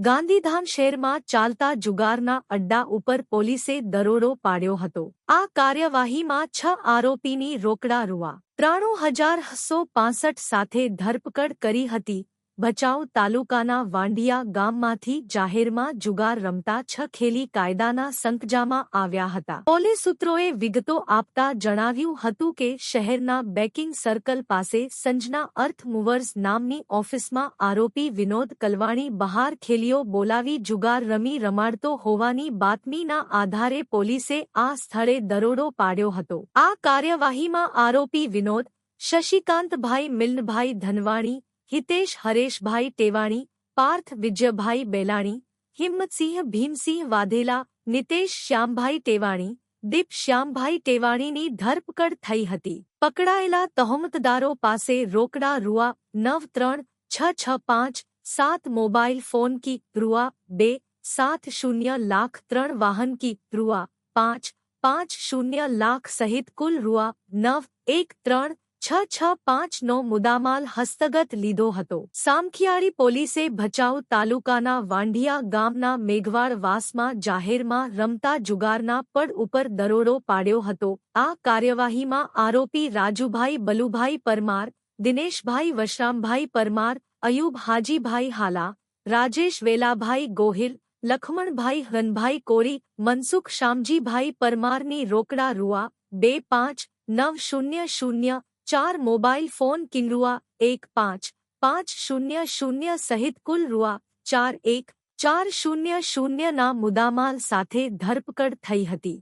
ગાંધીધામ શહેરમાં ચાલતા જુગારના અડ્ડા ઉપર પોલીસે દરોડો પાડ્યો હતો. આ કાર્યવાહીમાં છ આરોપીની રોકડા રૂઆ. ત્રાણું હજાર સો પાસઠ સાથે ધરપકડ કરી હતી. ભચાઉ તાલુકાના વાંડિયા ગામમાંથી જાહેરમાં જુગાર રમતા છ ખેલી કાયદાના સંકજામાં આવ્યા હતા. પોલીસ સૂત્રોએ વિગતો આપતા જણાવ્યું હતું કે શહેરના બેકિંગ સર્કલ પાસે સંજના અર્થ મૂવર્સ નામની ઓફિસમાં આરોપી વિનોદ કલવાણી બહાર ખેલીઓ બોલાવી જુગાર રમી રમાડતો હોવાની બાતમીના આધારે પોલીસે આ સ્થળે દરોડો પાડ્યો હતો. આ કાર્યવાહીમાં આરોપી વિનોદ, શશિકાંતભાઈ મિલનભાઈ ધનવાણી હિતેશ હરેશભાઈ ટેવાણી પાર્થ વિજયભાઈ બેલાણી હિંમતસિંહ ભીમસિંહ વાધેલા નિતેશ શ્યામભાઈ ટેવાણી દીપ શ્યામભાઈ ટેવાણીની ધરપકડ થઈ હતી પકડાયેલા તહોમતદારો પાસે રોકડા રૂઆ નવ ત્રણ છ છ પાંચ સાત મોબાઈલ ફોન કી રૂઆ બે સાત શૂન્ય લાખ ત્રણ વાહન કી રૂઆ પાંચ પાંચ શૂન્ય લાખ સહિત કુલ રૂઆ નવ એક ત્રણ છ છ પાંચનો મુદ્દામાલ હસ્તગત લીધો હતો. સામખિયાળી પોલીસે ભચાઉ તાલુકાના વાંઢિયા ગામના મેઘવાડ વાસમાં જાહેરમાં રમતા જુગારના પડ ઉપર દરોડો પાડ્યો હતો. આ કાર્યવાહીમાં આરોપી રાજુભાઈ, બલુભાઈ પરમાર, દિનેશભાઈ વશરામભાઈ પરમાર, અયુબ, હાજીભાઈ હાલા, રાજેશ વેલાભાઈ ગોહિલ, લખમણભાઈ હનભાઈ કોરી, મનસુખ શામજીભાઈ પરમારની રોકડા રૂઆ, બે પાંચ, નવ શૂન્ય શૂન્ય ચાર મોબાઈલ ફોન કિનરુઆ એક પાંચ પાંચ શૂન્ય શૂન્ય સહિત કુલ રૂઆ, ચાર એક, ચાર શૂન્ય શૂન્યના મુદ્દામાલ સાથે ધરપકડ થઈ હતી.